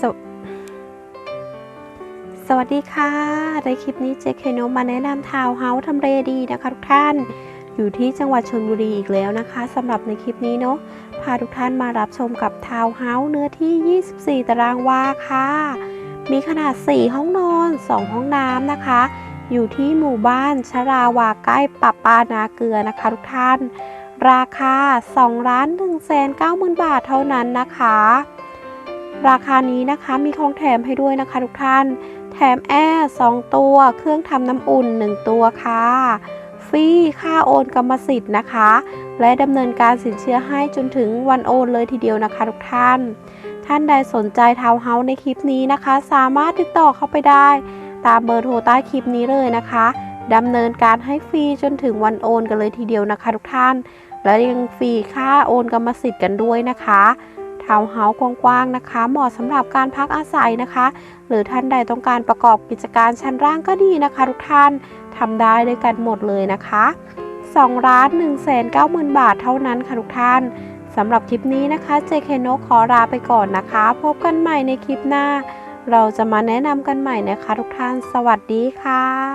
สวสวัสดีค่ะ ในคลิปนี้เจเคโนมาแนะนำทาวน์เฮาส์ทำเลดีนะคะทุกท่าน อยู่ที่จังหวัดชลบุรีอีกแล้วนะคะสำหรับในคลิปนี้เนาะพาทุกท่านมารับชมกับทาวน์เฮาส์เนื้อที่ 24 ตารางวาค่ะ มีขนาด 4 ห้องนอน 2 ห้องน้ำนะคะ อยู่ที่หมู่บ้านชราวาใกล้ปับปานาเกลือนะคะทุกท่าน ราคา2ล้าน1แสน9หมื่นบาทเท่านั้นนะคะ ราคานี้นะคะมีของแถมให้ด้วยนะคะทุกท่าน แถมแอร์2ตัว เครื่องทำน้ำอุ่น 1 ตัวค่ะ ฟรีค่าโอนกรรมสิทธิ์นะคะ และดำเนินการสินเชื่อให้จนถึงวันโอนเลยทีเดียวนะคะทุกท่าน ท่านใดสนใจทาวน์เฮาส์ในคลิปนี้นะคะ สามารถติดต่อเข้าไปได้ ตามเบอร์โทรใต้คลิปนี้เลยนะคะดำเนินการให้ฟรีจนถึงวันโอนกันเลยทีเดียวนะคะทุกท่าน และยังฟรีค่าโอนกรรมสิทธิ์กันด้วยนะคะ ทาวน์เฮาส์กว้างๆนะคะ เหมาะสำหรับการพักอาศัยนะคะ หรือท่านใดต้องการประกอบกิจการชั้นล่างก็ดีนะคะ ทุกท่านทำได้ด้วยกันหมดเลยนะคะ2ล้าน1แสน9หมื่นบาทเท่านั้นค่ะทุกท่านสำหรับคลิปนี้นะคะเจเคนขอลาไปก่อนนะคะ พบกันใหม่ในคลิปหน้า เราจะมาแนะนำกันใหม่นะคะ ทุกท่าน สวัสดีค่ะ